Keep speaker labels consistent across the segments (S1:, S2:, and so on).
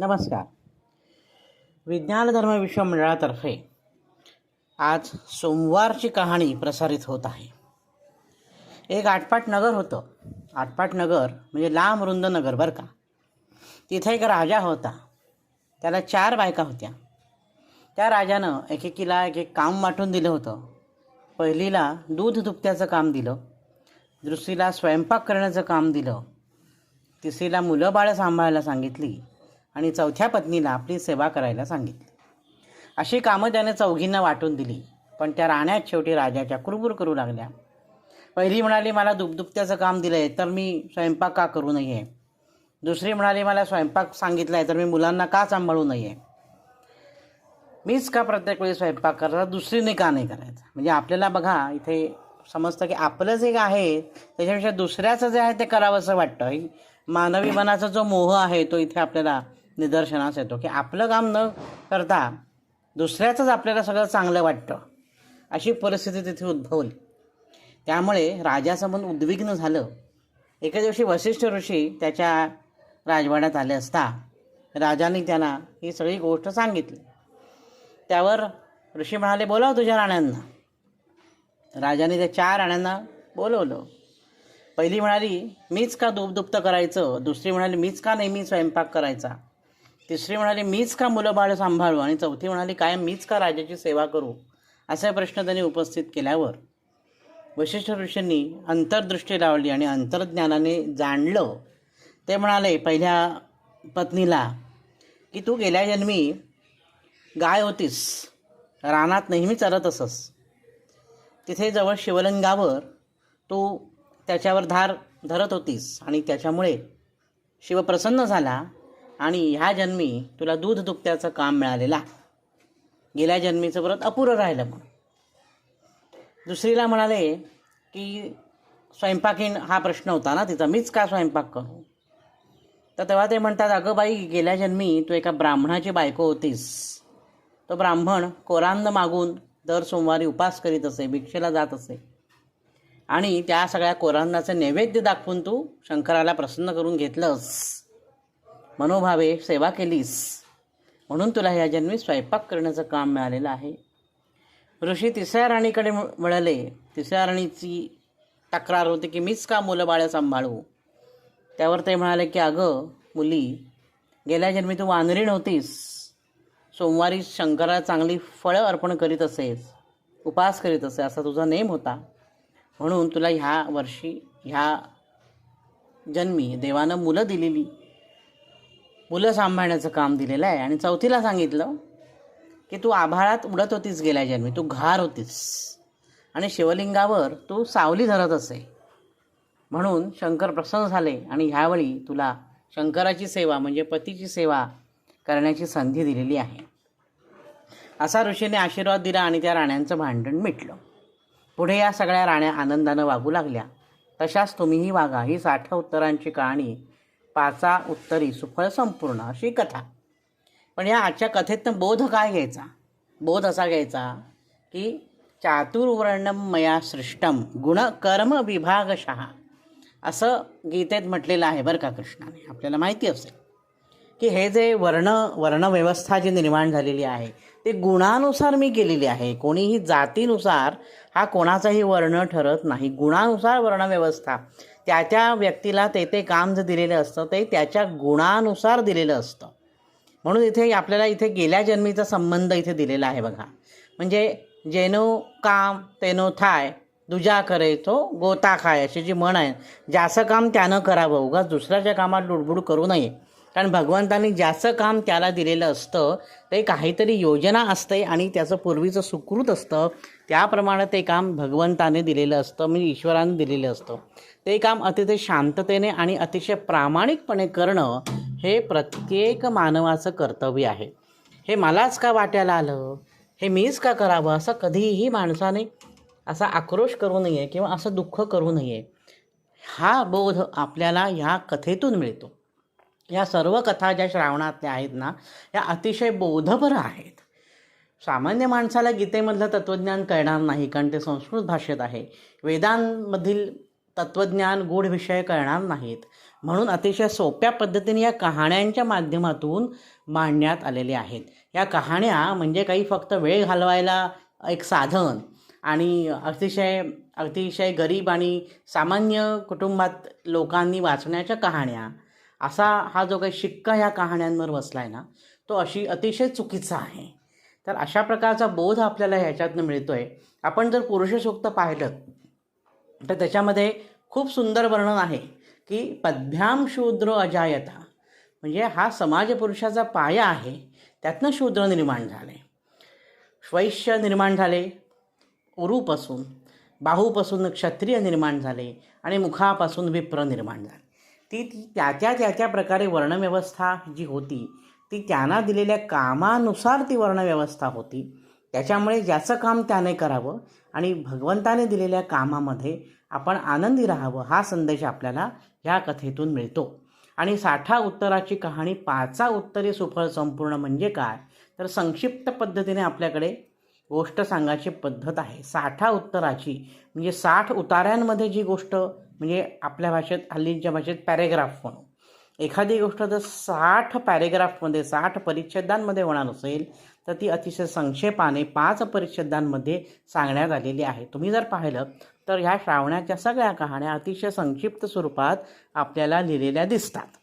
S1: नमस्कार. विज्ञान धर्म विश्वमंडळातर्फे आज सोमवारची कहाणी प्रसारित होत आहे. एक आटपाट नगर होतं. आटपाट नगर म्हणजे लांब रुंद नगर बरं का. तिथे एक राजा होता. त्याला चार बायका होत्या. त्या राजानं एकेकीला एक एक काम वाटून दिलं होतं. पहिलीला दूध दुभत्याचं काम दिलं. दुसरीला स्वयंपाक करण्याचं काम दिलं. तिसरीला मुलं बाळं सांभाळायला सांगितली. आणि चौथ्या पत्नीला आपली सेवा करायला सांगितली. अशी कामं त्याने चौघींना वाटून दिली. पण त्या राण्यात शेवटी राजाच्या कुरबुर करू लागल्या. पहिली म्हणाली मला दुबदुबत्याचं काम दिलं आहे तर मी स्वयंपाक का करू नये? दुसरी म्हणाली मला स्वयंपाक सांगितला आहे तर मी मुलांना का सांभाळू नये? मीच का प्रत्येक वेळी स्वयंपाक करायचा? दुसरीने का नाही करायचा? म्हणजे आपल्याला बघा इथे समजतं की आपलं जे आहे त्याच्यापेक्षा दुसऱ्याचं जे आहे ते करावंसं वाटतं मानवी मनाचा जो मोह आहे तो इथे आपल्याला निदर्शनास येतो की आपलं काम न करता दुसऱ्याचंच आपल्याला सगळं चांगलं वाटतं. अशी परिस्थिती तिथे उद्भवली. त्यामुळे राजाचं मन उद्विग्न झालं. एका दिवशी वसिष्ठ ऋषी त्याच्या राजवाड्यात आले असता राजाने त्याला ही सगळी गोष्ट सांगितली. त्यावर ऋषी म्हणाले बोलाव तुझ्या राण्यांना. राजाने त्या चार राण्यांना बोलवलं. पहिली म्हणाली मीच का दुपदुप्त करायचं? दुसरी म्हणाली मीच का नेहमी स्वयंपाक करायचा? तिसरी म्हणाली मीच का मुलं बाळ सांभाळू? आणि चौथी म्हणाली काय मीच का राजाची सेवा करू? असा प्रश्न त्यांनी उपस्थित केल्यावर वशिष्ठ ऋषींनी अंतर्दृष्टी लावली आणि अंतर्ज्ञानाने जाणलं. ते म्हणाले पहिल्या पत्नीला की तू गेल्या जन्मी गाय होतीस रानात नेहमी चरत असस. तिथे जवळ शिवलिंगावर तू त्याच्यावर धार धरत होतीस आणि त्याच्यामुळे शिव प्रसन्न झाला. आणि ह्या जन्मी तुला दूध दुपत्याचं काम मिळालेला गेल्या जन्मीचं परत अपुरं राहिलं म्हणून. दुसरीला म्हणाले की स्वयंपाकीण हा प्रश्न होता ना तिचा मीच का स्वयंपाक करू? तर तेव्हा ते म्हणतात अगं बाई गेल्या जन्मी तू एका ब्राह्मणाची बायको होतीस. तो ब्राह्मण कोरांद मागून दर सोमवारी उपास करीत असे भिक्षेला जात असे. आणि त्या सगळ्या कोरांदाचं नैवेद्य दाखवून तू शंकराला प्रसन्न करून घेतलंस. मनोभावे सेवा केलीस. म्हणून तुला ह्या जन्मी स्वयंपाक करण्याचं काम मिळालेलं आहे. ऋषी तिसऱ्या राणीकडे म- वळले. तिसऱ्या राणीची तक्रार होती की मीच का मुलं बाळं सांभाळू? त्यावर ते म्हणाले की अगं मुली गेल्या जन्मी तू वानरी नव्हतीस. सोमवारी शंकराला चांगली फळं अर्पण करीत असेस उपास करीत असे असा तुझा नेम होता. म्हणून तुला ह्या वर्षी ह्या जन्मी देवानं मुलं दिलेली. मुलं सांभाळण्याचं काम दिलेलं आहे. आणि चौथीला सांगितलं की तू आभाळात उडत होतीस गेल्या जन्मी तू घार होतीस. आणि शिवलिंगावर तू सावली धरत असे. म्हणून शंकर प्रसन्न झाले आणि ह्यावेळी तुला शंकराची सेवा म्हणजे पतीची सेवा करण्याची संधी दिलेली आहे. असा ऋषीने आशीर्वाद दिला आणि त्या राण्यांचं भांडण मिटलं. पुढे या सगळ्या राण्या आनंदानं वागू लागल्या. तशाच तुम्हीही वागा. ही साठ उत्तरांची कहाणी पाचा उत्तरी सुफळ संपूर्ण अशी कथा. पण या आजच्या कथेतनं बोध काय घ्यायचा? बोध असा घ्यायचा की चातुर्वर्णम मया सृष्टम गुणकर्म विभागशः. असं गीतेत म्हटलेलं आहे बरं का कृष्णाने. आपल्याला माहिती असेल की हे जे वर्ण वर्णव्यवस्था जी निर्माण झालेली आहे ते गुणानुसार मी केलेली आहे. कोणीही जातीनुसार हा कोणाचाही वर्ण ठरत नाही. गुणानुसार वर्णव्यवस्था. त्या त्या व्यक्तीला ते ते काम जे दिलेलं असतं ते त्याच्या गुणानुसार दिलेलं असतं. म्हणून इथे आपल्याला इथे गेल्या जन्मीचा संबंध इथे दिलेला आहे बघा. म्हणजे जेनो काम तेनो थाय दुजा करे तो गोता खाय अशी जी म्हण आहे ज्याचं काम त्यानं करावं उगाच दुसऱ्याच्या कामात लुडबुड करू नये. कारण भगवंतांनी ज्याचं काम त्याला दिलेलं असतं ते काहीतरी योजना असते आणि त्याचं पूर्वीचं सुकृत असतं. त्याप्रमाणे ते काम भगवंताने दिलेलं असतं म्हणजे ईश्वराने दिलेलं असतं. ते काम अतिशय शांततेने आणि अतिशय प्रामाणिकपणे करणं हे प्रत्येक मानवाचं कर्तव्य आहे. हे मलाच का वाट्याला आलं? हे मीच का करावं? असं कधीही माणसाने असा आक्रोश करू नये किंवा असं दुःख करू नये. हा बोध आपल्याला ह्या कथेतून मिळतो. या सर्व कथा ज्या श्रावणातल्या आहेत ना या अतिशय बोधपर आहेत. सामान्य माणसाला गीतेमधलं तत्त्वज्ञान कळणार नाही कारण ते संस्कृत भाषेत आहे. वेदांमधील तत्त्वज्ञान गूढ विषय कळणार नाहीत. म्हणून अतिशय सोप्या पद्धतीने या कहाण्यांच्या माध्यमातून मांडण्यात आलेल्या आहेत. या कहाण्या म्हणजे काही फक्त वेळ घालवायला एक साधन आणि अतिशय अतिशय गरीब आणि सामान्य कुटुंबात लोकांनी वाचण्याच्या कहाण्या. असा हा जो काही शिक्का ह्या कहाण्यांवर बसला आहे ना तो अशी अतिशय चुकीचा आहे. तर अशा प्रकारचा बोध आपल्याला ह्याच्यातनं मिळतो आहे आपण जर पुरुषसूक्त पाहिलं तर त्याच्यामध्ये खूप सुंदर वर्णन आहे की पद्भ्याम शूद्र अजायता. म्हणजे हा समाज पुरुषाचा पाया आहे त्यातनं शूद्र निर्माण झाले. श्वैश्य निर्माण झाले उरूपासून बाहूपासून क्षत्रिय निर्माण झाले आणि मुखापासून विप्र निर्माण झाले. ती ती त्याच्या त्याच्या प्रकारे वर्णव्यवस्था जी होती ती त्यांना दिलेल्या कामानुसार ती वर्णव्यवस्था होती. त्याच्यामुळे ज्याचं काम त्याने करावं आणि भगवंताने दिलेल्या कामामध्ये आपण आनंदी राहावं हा संदेश आपल्याला ह्या कथेतून मिळतो. आणि साठा उत्तराची कहाणी पाचा उत्तरे सुफळ संपूर्ण म्हणजे काय? तर संक्षिप्त पद्धतीने आपल्याकडे गोष्ट सांगायची पद्धत आहे. साठा उत्तराची म्हणजे साठ उताऱ्यांमध्ये जी गोष्ट म्हणजे आपल्या भाषेत हल्लीच्या भाषेत पॅरेग्राफ म्हणू. एखादी गोष्ट जर साठ पॅरेग्राफमध्ये साठ परिच्छेदांमध्ये होणार असेल तर ती अतिशय संक्षेपाने पाच परिच्छेदांमध्ये सांगण्यात आलेली आहे. तुम्ही जर पाहिलं तर ह्या श्रावणाच्या सगळ्या कहाण्या अतिशय संक्षिप्त स्वरूपात आपल्याला लिहिलेल्या दिसतात.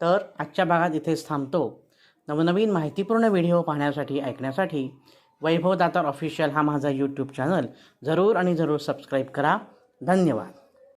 S1: तर आजच्या भागात इथेच थांबतो. नवनवीन माहितीपूर्ण व्हिडिओ पाहण्यासाठी ऐकण्यासाठी वैभव दातार ऑफिशियल हा माझा यूट्यूब चॅनल जरूर आणि जरूर सबस्क्राईब करा. धन्यवाद.